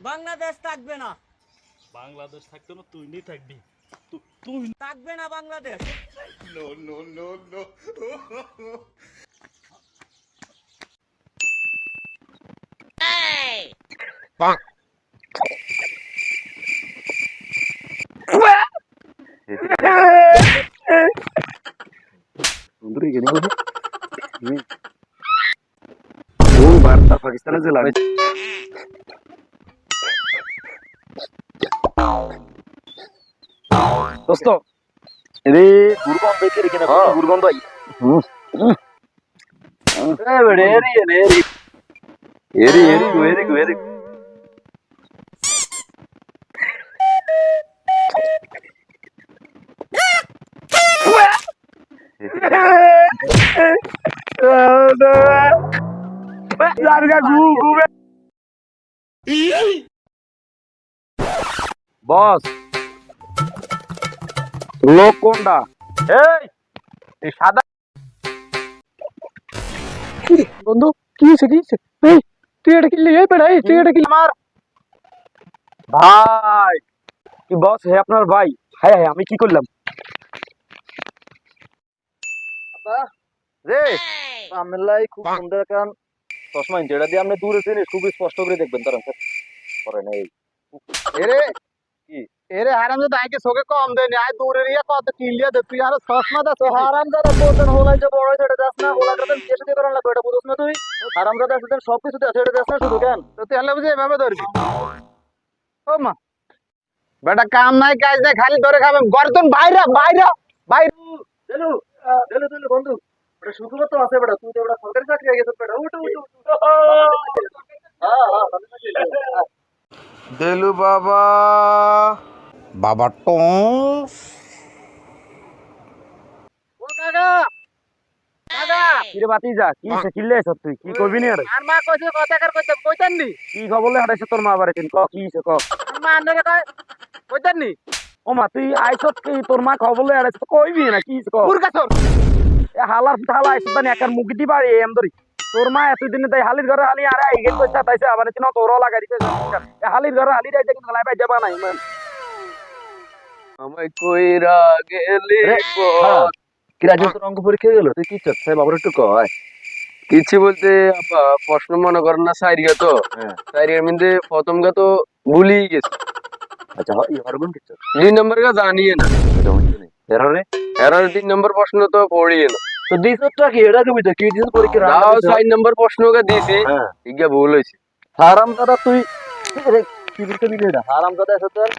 বাংলাদেশ থাকবে না। বাংলাদেশ থাকতে না তুই নেই থাকবি। তুই থাকবে না বাংলাদেশ। ও ভারত রেখে না দুর্গন্ধ আই এ বেড়ে এরি এরি এরি এরি এরি গো এরি গো এরি লারগা গু গু বস। লোক কোনটা? এই এই সাদা বন্ধু কি হয়েছে কি হয়েছে? এই তুই এটা কিনলি? এই বেড়া এই তুই এটা কিনলি? আমার ভাই কি বস হে আপনার ভাই। হায় হায় আমি কি করলাম? রে। আমেলাই খুব সুন্দর কারণ চশমা যেটা দিয়ে আপনি দূরে চিনিস খুব স্পষ্ট করে দেখবেন তার করে নেই। এরে এরে হারাম দাদা আইকে সোকে কম দেনি আই দূরে রিয়া কত কিলিয়া দে। তুই আর চশমা দা হারাম দাদা তোর হোলাই যে বড় হয়েছে এটা দেখ না। হোলা দাদা বিয়ে সাথে করার লাগবে এটা বুঝছ না তুই? হারাম দাদা আসলে সব কিছু আছে এটা দেখ না শুধু কেন? তো তুই হলে বুঝে এভাবে ধরবি? ও মা। বেটা কাম নাই কাজ নাই খালি ধরে খাবে। গর্দন বাইরে বাইরে বাইরে। দেলু দেলু দেলু বন্ধু। এটা শুধুমাত্র আছে বেটা। তুই তো এটা সরকারি চাকরি হয়ে গেছে বেটা। উঠো উঠো হ্যাঁ হ্যাঁ দেলু বাবা। বাবা টস। কাকা কিরে বাতি যা কি সে কিল্লে এসব তুই? কি করবি নি আরে? আর মা কইছে কথা কার কইতে? কইতেন নি? কি খবর লে? হারাইছে তোর মা বাড়ি ক কি সে ক? মা আন্ডারে কই কইতেন নি? ও মা তুই আইছত কি? তোর মা খবর লে হারাইছে কইবি না কি সে ক? মুরগা সর এ হালার হালা আইছত না একার মুখ দি বাড়ি এম ধরি। তোর মা এতদিন তাই হালির ঘরে হালি আরে আইগে কইছা তাইছে আবার তিন তোর লাগাই দিতে হালির ঘরে হালি রাইতে কিন্তু লাই পাই যাবা নাই আমায় কইরা গেলি পথ। তোর অঙ্ক পরীক্ষা গেল? তুই কি চাচ্ছ বাবার একটু কয়। কিছু বলতে আব্বা প্রশ্ন মনে করেন না সাইরিয়া তো। হ্যাঁ। সাইরিয়ার মধ্যে প্রথম গা তো ভুলি গেছে। আচ্ছা হয় হরগুন দুই নম্বর গা জানিয়ে না। এটা হইছে না এরারে এর তিন নম্বর প্রশ্ন তো পড়িয়ে না তো কি এটা কি দিছ পরীক্ষা তাও চার নম্বর প্রশ্ন গা দিছি। হ্যাঁ ইগা ভুল হারাম দাদা তুই কি বলতে দিলি এটা? হারাম দাদা এসে তোর